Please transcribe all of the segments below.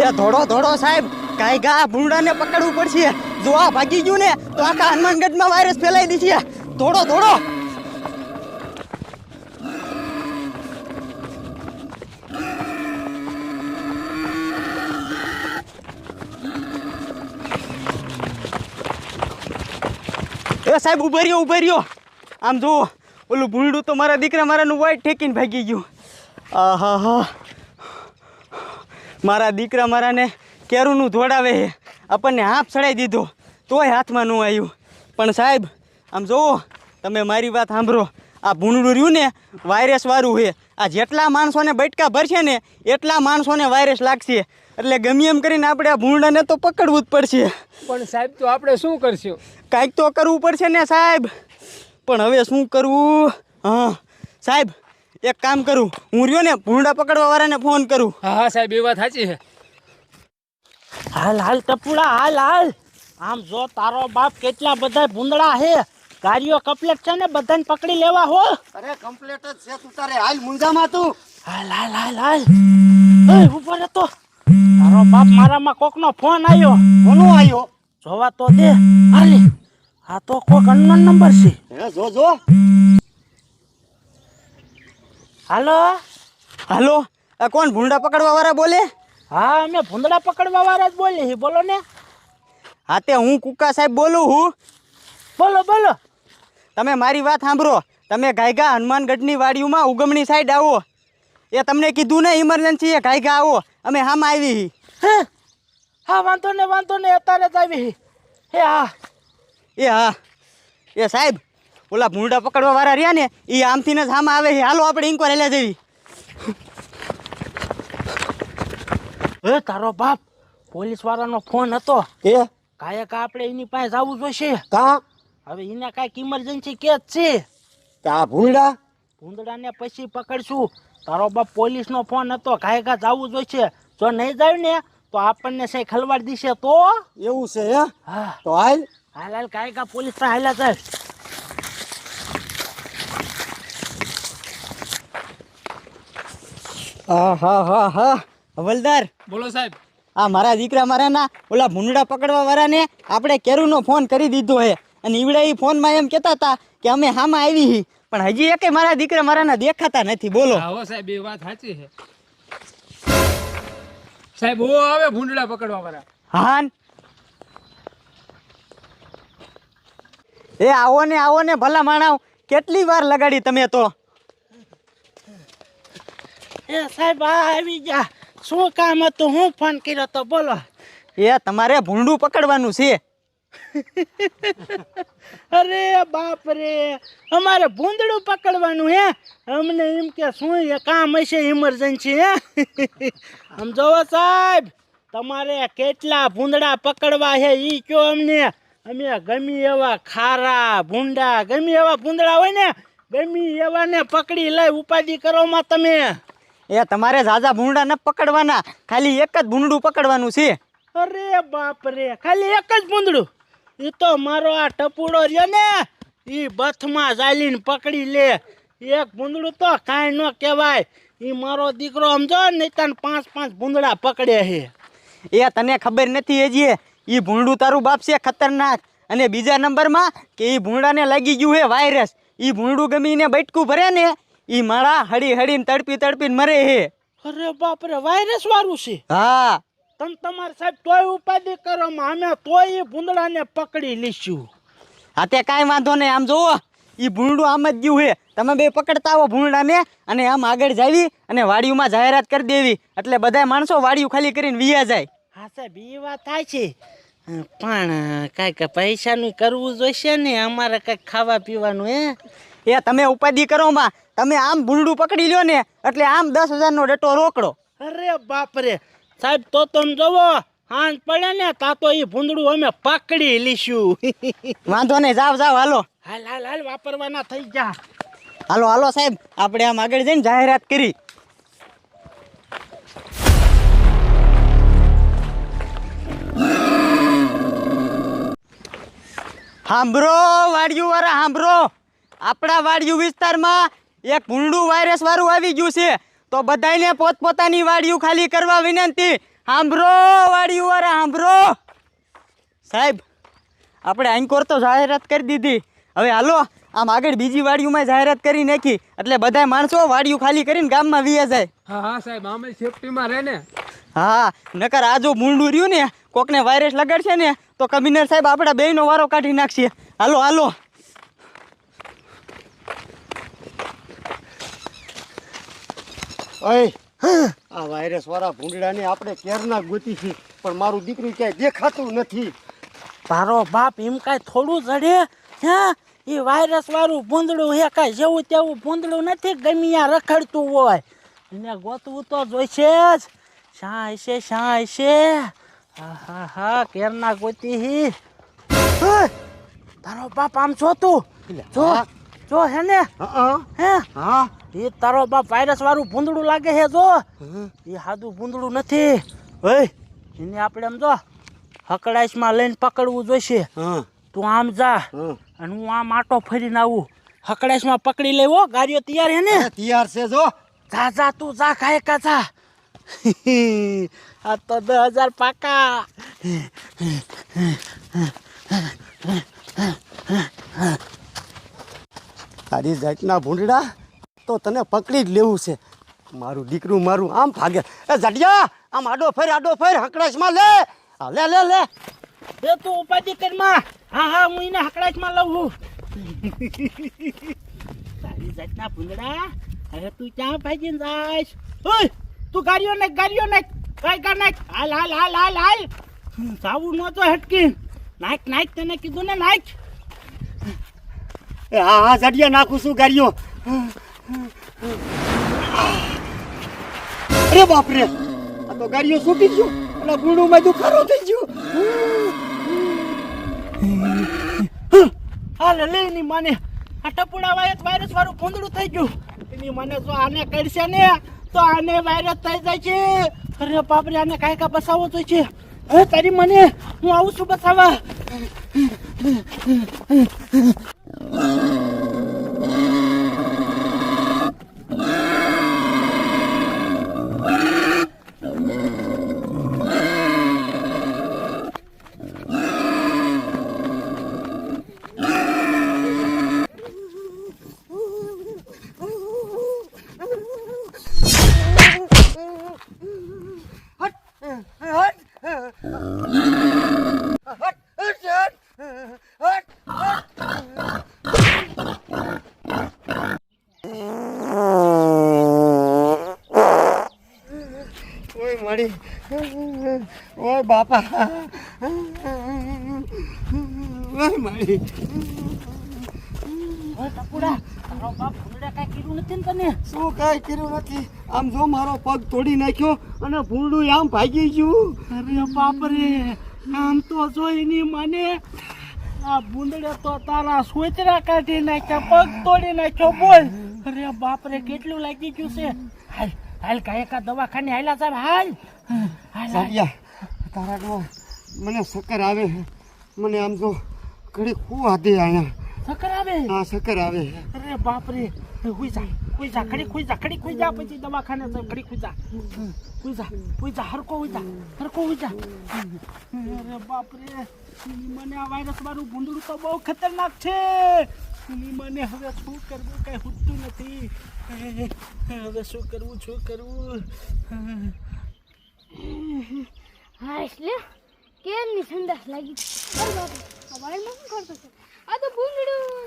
એ ધોડો ધોડો સાહેબ કાંઈ ગા ભૂંડાને પકડવું પડશે. જો આ ભાગી ગયું ને, તો આખા હનુમાનગઢમાં વાયરસ ફેલાઈ દીધી ધોડો ધોડો એ સાહેબ, ઊભા રહ્યો ઊભા રહ્યો. આમ જુઓ, ઓલું ભૂંડું તો મારા દીકરા મારાનું વાઈટ ઠેકીને ભાગી ગયું. આહા હા મારા દીકરા મારાને કેરુંનું ધોડાવે છે. આપણને હાફ ચડાઈ દીધો. તોય હાથમાં ન આવ્યું. પણ સાહેબ આમ જુઓ તમે મારી વાત સાંભળો. આ ભૂંડું રહ્યું ને વાયરસવાળું છે. આ જેટલા માણસોને બટકા ભરશે ને એટલા માણસોને વાયરસ લાગશે. એટલે ગમે એમ કરીને આપણે આ ભૂંડાને તો પકડવું જ પડશે. પણ સાહેબ તો આપણે શું કરશું? કાંઈક તો કરવું પડશે ને સાહેબ. પણ હવે શું કરવું? હા સાહેબ એક કામ કરું હું રહ્યો ને ભૂંડા પકડવા વાળાને ફોન કરું. હા હા સાહેબ એ વાત સાચી છે. હાલ હાલ ટપુડા હાલ હાલ. આમ જો તારો બાપ કેટલા બધા ભૂંદડા છે. ગાડીઓ કમ્પ્લેટ છે ને બધાને પકડી લેવા હો. અરે કમ્પ્લેટ જ છે તું તારે. હાલ મુંજામાં તું. હાલ હાલ હાલ હાલ. એ ઉપર તો. તારો બાપ મારામાં કોકનો ફોન આવ્યો કોનો આવ્યો જોવા તો દે. હાલી. આ તો કોક અનનોન નંબર છે. હે જો જો. હાલો? હાલો? આ કોણ ભૂંડા પકડવા વાળા બોલે? હા અમે ભૂંડા પકડવા વાળા જ બોલીએ છીએ. બોલો ને. હા તે હું કુકા સાહેબ બોલું હું? બોલો બોલો. તમે મારી વાત સાંભળો. તમે ગાયગા હનુમાનગઢની વાડીઓમાં ઉગમણી સાઈડ આવો. એ તમને કીધું ને ઇમરજન્સી એ ગાયગા આવો. અમે હામાં આવી હી. વાંધો ને વાંધો ને અત્યારે જ આવી હે હા. એ હા. એ સાહેબ ઓલા ભૂંડા પકડવા વાળા રહ્યા ને એ આમથી ને જ હામાં આવે છે. હાલો આપણે ઇન્કવાયરી લે જવી એ તારો બાપ પોલીસ વાળાનો ફોન હતો. એ? કાયક આપણે એની પાસે જવું જોઈશે કા? હવે એને કાંઈક ઇમરજન્સી કે જ છે આ ભૂંડા? ભૂંદડાને પછી પકડશું. તારો બાપ પોલીસનો ફોન હતો કાયકા જવું જોઈશે જો નહીં જાય ને તો આપણને સાહેબ ખલવાડ દીશે તો? એવું છે હે? હા. તો હાલ. હાલ હાલ કાયકા પોલીસ પાસે હાલ્યા જાય. હા હા હા હા. હવલદાર બોલો સાહેબ. આ મારા દીકરા મારાના ઓલા ભૂંડા પકડવા વાળાને આપણે કેરુનો ફોન કરી દીધો હે. અને ઈવડા એ ફોનમાં એમ કહેતા હતા કે અમે હામાં આવી હી. પણ હજી એકે મારા દીકરા મારાના દેખાતા નથી. બોલો. હા સાહેબ એ વાત સાચી છે. સાહેબ ઓ આવે ભૂંડડા પકડવા વાળા. હાન. એ આવો ને આવો ને ભલા માણાવ કેટલી વાર લગાડી તમે તો? એ સાહેબ આ આવી ગયા. શું કામ હતું? હું ફોન કર્યો તો બોલો. એ તમારે ભૂંડું પકડવાનું છે. અરે બાપ રે અમારે ભૂંદડું પકડવાનું હે? અમને એમ કે શું એ કામ હશે ઇમરજન્સી હે? આમ જોવો સાહેબ તમારે કેટલા ભૂંદડા પકડવા છે એ કયો અમને? અમે ગમી એવા ખારા ભૂંડા ગમી એવા ભૂંદડા હોય ને ગમી એવાને પકડી લઈ ઉપાધિ કરોમાં તમે. એ તમારે ઝાઝા ભૂંડા ન પકડવાના. ખાલી એક જ ભૂંડું પકડવાનું છે. અરે બાપ રે ખાલી એક જ ભૂંદડું એ તો મારો આ ટપુડો રહ્યો ને એ બથમાં ચાલીને પકડી લે. એક ભૂંદડું તો કાંઈ ન કહેવાય. એ મારો દીકરો સમજો ને તને પાંચ પાંચ ભૂંદડા પકડે છે. એ તને ખબર નથી હજી? એ ભૂંડું તારું બાપ છે ખતરનાક. અને બીજા નંબરમાં કે એ ભૂંડાને લાગી ગયું હે વાયરસ એ ભૂંડું ગમીને બટકું ભરે ને એ માળા હળી હળીને તડપી તડપીને મરે હે. અરે બાપ રે વાયરસ વાળું છે. હા. તમ તમારે સાહેબ તોય ઉપાધિ કરો અમે તોય ભૂંદડાને પકડી લઈશું. હા તે કાંઈ વાંધો નહીં. આમ જુઓ ઈ ભૂંડું આમ જ ગયું હે. તમે બે પકડતા આવો ભૂંડાને અને આમ આગળ જાવી અને વાડીઓમાં જાહેરાત કરી દેવી. એટલે બધા માણસો વાડીઓ ખાલી કરીને વિયા જાય. હા સાહેબ એ વાત થાય છે. પણ કાંઈક પૈસાનું કરવું જોઈશે ને? અમારે કાંઈક ખાવા પીવાનું હે? એ તમે ઉપાધિ કરો માં. તમે આમ ભૂંડું પકડી લ્યો ને એટલે આમ દસ હજારનો ડેટો રોકડો. અરે બાપ રે. સાહેબ તો તમે જોવો હાંજ પડે ને તા તો એ ભૂંદડું અમે પકડી લીશું. વાંધો નહીં જાવ જાવ હાલો. હાલ હાલ હાલ વાપરવાના થઈ જા હાલો હાલો સાહેબ આપણે આમ આગળ જઈને જાહેરાત કરી. હાંભળો વાડિયું વાળા હાંભળો આપણા વાડિયું વિસ્તારમાં એક ભૂંડું વાયરસ વાળું આવી ગયું છે તો બધાને પોતપોતાની વાડિયું ખાલી કરવા વિનંતી. સાંભળો વાડીઓ વાળા સાંભળો સાહેબ આપણે આંકોર તો જાહેરાત કરી દીધી. હવે હાલો આમ આગળ બીજી વાડીઓમાં જાહેરાત કરી નાખી. એટલે બધા માણસો વાડીઓ ખાલી કરીને ગામમાં વીએ જાય. હા હા સાહેબ અમે સેફટીમાં રહે ને. હા નકર આ જો મૂંડું રહ્યું ને કોકને વાયરસ લગાડશે ને તો કમિશનર સાહેબ આપણા બેયનો વારો કાઢી નાખશે. હાલો હાલો. ઓય. આ વાયરસ વાળા ભૂંડડાને આપણે કેરના ગોતી છે પણ મારું દીકરી ક્યાંય દેખાતું નથી. તારો બાપ એમ કાંઈ થોડું જડે? હે એ વાયરસ વાળું ભૂંદડું હે કાંઈ જેવું તેવું ભૂંદડું નથી ગમ્યા રખડતું હોય. એને ગોતવું તો જોઈશે જ. શા હશે શા હશે હા હા કેરના ગોતી હી. તારો બાપ આમ છો તું જો. જો હે ને? હે હા. એ તારો બાપ વાયરસ વાળું ભૂંદડું લાગે છે જો. એ સાદું ભૂંદડું નથી. ઓય. એને આપણે એમ જો હકડાઈશમાં લઈને પકડવું જોઈશે. હા. તું આમ જા હા. અને હું આમ આટો ફરીને આવું. હકડાઈશમાં પકડી લેવો ગાડીઓ તૈયાર હે ને? તૈયાર છે જો. જા જા તું જા ખાય કા જા. આ તો દસ હજાર પાકા. તારી જાતના ભૂંડડા તો તને પકડી જ લેવું છે. મારું દીકરું મારું આમ ભાગે. એ જડિયા આમ આડો ફેર આડો ફેર હકડાશમાં લે. લે લે લે. એ તું ઉપાધિ કરમાં હા હા, હું એને હકડાઈશમાં લઉં તારી જાતના ભૂંડડા, હવે તું ક્યાં ભાગીને જાઈશ? ઓય, તું ગાડીઓ નાખ ગાડીઓ નાખ કઈ કર નાખ. હાલ હાલ હાલ હાલ હાલ. જાવું નહોતો હટકી નાખ નાખ, તને કીધું ને નાખ. હા હા જડિયા નાખું છું ગાડીઓ. અરે બાપરે, આ તો ગાડીઓ છૂટી ગયું. અને ગુંડુમાં દુખારો થઈ ગયું. હાલ લે ની માને. આ ટપુડા વાયરસ વાયરસ વાળું ભૂંદડું થઈ ગયું. એની મને જો આને કરશે ને, તો આને વાયરસ થઈ જાય છે. અરે બાપરે, આને કાંઈ કાંઈ બસાવો જોઈએ છે. હવે તારી મને, હું આવું છું બસાવવા. ઓય ઓય બાપા. ઓય મારી. ટપુડા તારો બાપ ભૂંદડા કાંઈ કર્યું નથી ને તને? શું કાંઈ કર્યું નથી? આમ જો મારો પગ તોડી નાખ્યો અને ભૂંડું આમ ભાગી ગયું. અરે બાપરે આમ તો જો એની માને આ ભૂંદડે તો તારા સોચરા કાઢી નાખ્યા પગ તોડી નાખ્યો બોલ. અરે બાપરે કેટલું લાગી ગયું છે? હાલ હાલ કાંઈ કા દવાખાને હાલ્યા સાહેબ હાલ. સાડિયા તારા ડો મને શક્કર આવે. મને આમ તો ઘડી ખૂબ આધી આયા. શક્કર આવે? હા શક્કર આવે. અરે બાપરે હુઈ જા હુઈ જા ખડી ખુઈ જા ખડી ખુઈ જા પછી દવાખાને સાહેબ ખડી ખુઈ જા. હુઈ જા હુઈ જા હરકો હુઈ જા હરકો હુઈ જા. અરે બાપરે મને આ વાયરસ વાળું ભૂંડળું તો બહુ ખતરનાક છે. મને હવે શું કરવું? કઈ ખૂટતું નથી. હવે શું કરવું શું કરવું? હા એટલે કેમની સંદાસ લાગી? વાળમાં શું કરતો છે. આ તો ભૂંગળું.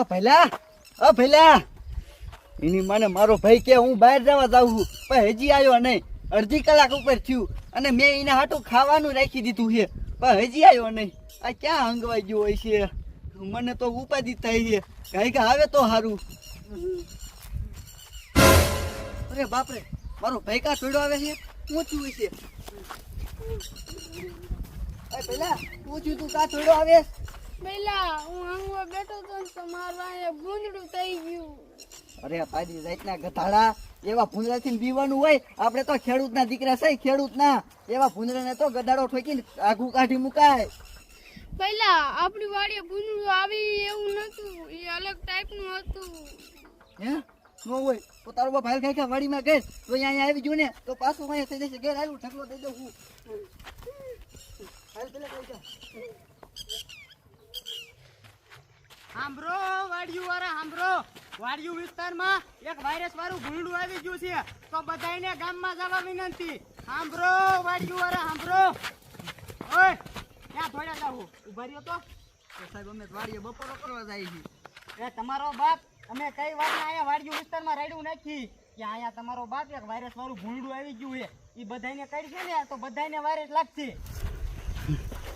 અ અ ભૈલા. એની મને મારો ભાઈ કે હું બહાર જવા જાઉં છું, પણ હજી આવ્યો નહીં. અડધી કલાક ઉપર થયું અને મેં એને હાટું ખાવાનું રાખી દીધું છે, પણ હજી આવ્યો નહીં. આ ક્યાં હંગવાઈ ગયો હોય છે? મને તો ઉપાધિ થાય છે. કાંઈ કે આવે તો સારું. અરે બાપરે, મારો ભાઈ કા છોડ્યો આવે છે? પહોંચ્યું હોય છે પેલા પૂછ્યું તું કા છોડ્યો આવે? પેલા હું આંગવા બેઠો તો તમારા ભૂંદડું થઈ ગયું. અરે પાડી જાતના ગધાડા એવા ભૂંદડાથી બીવાનું હોય આપણે તો ખેડૂતના દીકરા છે ખેડૂતના. એવા ભૂંદડાને તો ગધાડો ઠોકીને આઘું કાઢી મુકાય. પહેલા આપણી વાડીએ ભૂંદડું આવી એવું નતું એ અલગ ટાઈપનું હતું. હે? નો હોય. તો તારો બાપ હાલ ખાઈ વાડીમાં ગઈ તો અહીંયા આવી ગયું ને તો પાછું અહીંયા થઈ જશે. ઘેર આવ્યું ઠકલો દઈ દઉં હું. હાલ પેલા ખાઈ સાંભળો વાડિયું વાળા સાંભળો વાડિયું વિસ્તારમાં એક વાયરસ વાળું ભૂંડું આવી ગયું છે. તો બધાયને ગામમાં જવા વિનંતી. સાંભળો વાડિયું વાળા સાંભળો ઓય, ક્યાં થોડા જાવું ઊભા રહ્યો તો? સાહેબ, અમે વાડીએ બપોરો કરવા જાય છે એ તમારો બાપ, અમે કઈ વાર અહીંયા વાડિયું વિસ્તારમાં રાડ્યું નાખી? કે અહીંયા તમારો બાપ એક વાયરસ વાળું ભૂંડું આવી ગયું છે. એ બધાયને કાઢશે ને? તો બધાયને વાયરસ લાગશે.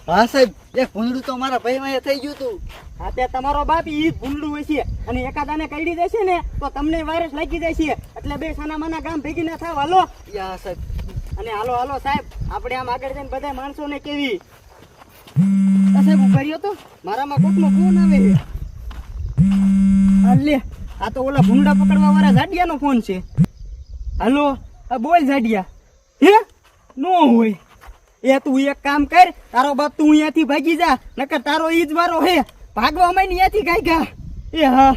હા સાહેબ એક ભૂંડું તો મારા ભાઈમાં થઈ ગયું હતું. હા તે તમારો બાપ ઈ ભૂંડું હોય છે. અને એકાદાને કાઢી દેશે ને તો તમને વાયરસ લાગી જશે એટલે બે સાના માના ગામ ભેગી ના થાવ. હાલો? યા સાહેબ. અને હાલો હાલો સાહેબ. આપણે આમ આગળ જઈને બધા માણસોને કેવી? સાહેબ ઊભા રહ્યો તો. મારામાં કોકનો ફોન આવે છે. હા લે આ તો ઓલા ભૂંડા પકડવા વાળા જાડિયાનો ફોન છે. હાલો? આ બોલ જાડિયા હે? નો હોય. એ તું એક કામ કર તારો બાપ તું અહીંયાથી ભાગી જા નકર તારો ઈ જ વારો હે. ભાગવા અમે અહીંયાથી ગાયગા એ હા.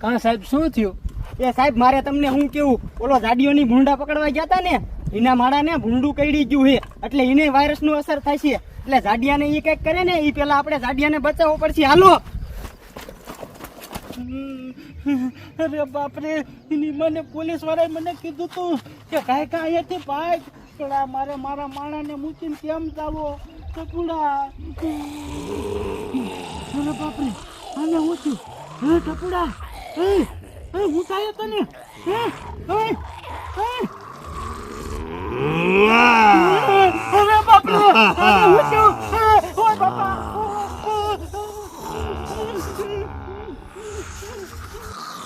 કાં સાહેબ શું થયું? એ સાહેબ મારે તમને હું કેવું ઓલો જાડીઓની ભૂંડા પકડવા ગયા હતા ને એના માળાને ભૂંડું કઈડી ગયું હે. એટલે એને વાયરસનું અસર થાય છે. એટલે જાડિયાને એ કંઈક કરે ને એ પેલા આપણે જાડિયાને બચાવવો પડશે. હાલો. અરે બાપરે એની મને પોલીસ વાળાએ મને કીધું તું કે કાંઈ કાંઈ અહીંયાથી ભાગ. કૂતડા મારે મારા માણાને મૂકીને કેમ જાવો? ટપુડા અરે બાપરે આને હું છું હે? ટપુડા એ હું થાય તને? એ અરે બાપરે હું છું ઓય બાપા.